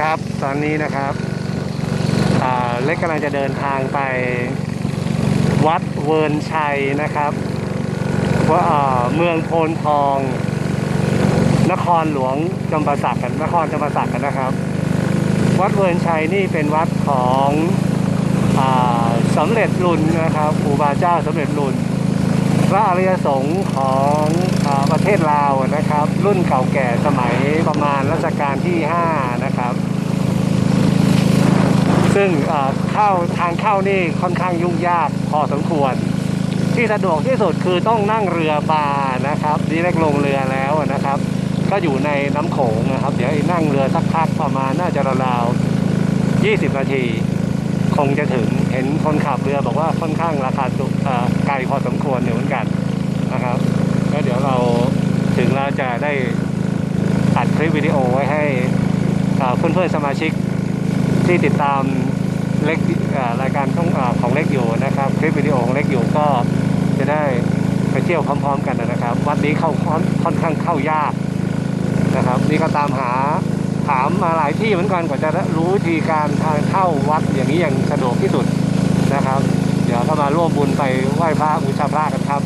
ครับ ตอนนี้นะครับเล็กกำลังจะเดินทางไปวัดเวิร์นชัยนะครับว่าเมืองโพนทอง นครหลวงจำปาสักกันนครจำปาสักกันนะครับ วัดเวิร์นชัยนี่เป็นวัดของอสำเร็จรุนนะครับครูบาเจ้าสำเร็จรุนพระอริยสงฆ์ของอประเทศลาวนะครับ รุ่นเก่าแก่สมัยประมาณรัชกาลที่5นะครับ ซึ่งเข้าทางเข้านี่ค่อนข้างยุ่งยากพอสมควร ที่สะดวกที่สุดคือต้องนั่งเรือปลานะครับดีเล็กลงเรือแล้วนะครับ ก็อยู่ในน้ำโขงนะครับ เดี๋ยวนั่งเรือสักพักประมาณน่าจะราวๆ20 นาที คงจะถึงเห็นคนขับเรือบอกว่าค่อนข้างราคาสูงไกลพอสมควรอยู่เหมือนกันนะครับแล้วเดี๋ยวเราถึงแล้วจะได้อัดคลิปวิดีโอไว้ให้เพื่อนๆสมาชิก ที่ติดตามเล็กรายการของเอ่อของเล็กอยู่นะครับ คลิปวิดีโอของเล็กอยู่ก็จะได้ไปเที่ยวพร้อม ๆ กันนะครับ วัดนี้เข้าค่อนค่อนข้างเข้ายากนะครับ นี่ก็ตามหาถามมาหลายที่เหมือนกันกว่าจะรู้วิธีการทางเข้าวัดอย่างนี้อย่างสะดวกที่สุดนะครับ เดี๋ยวก็มาร่วมบุญไปไหว้พระบูชาพระกันครับ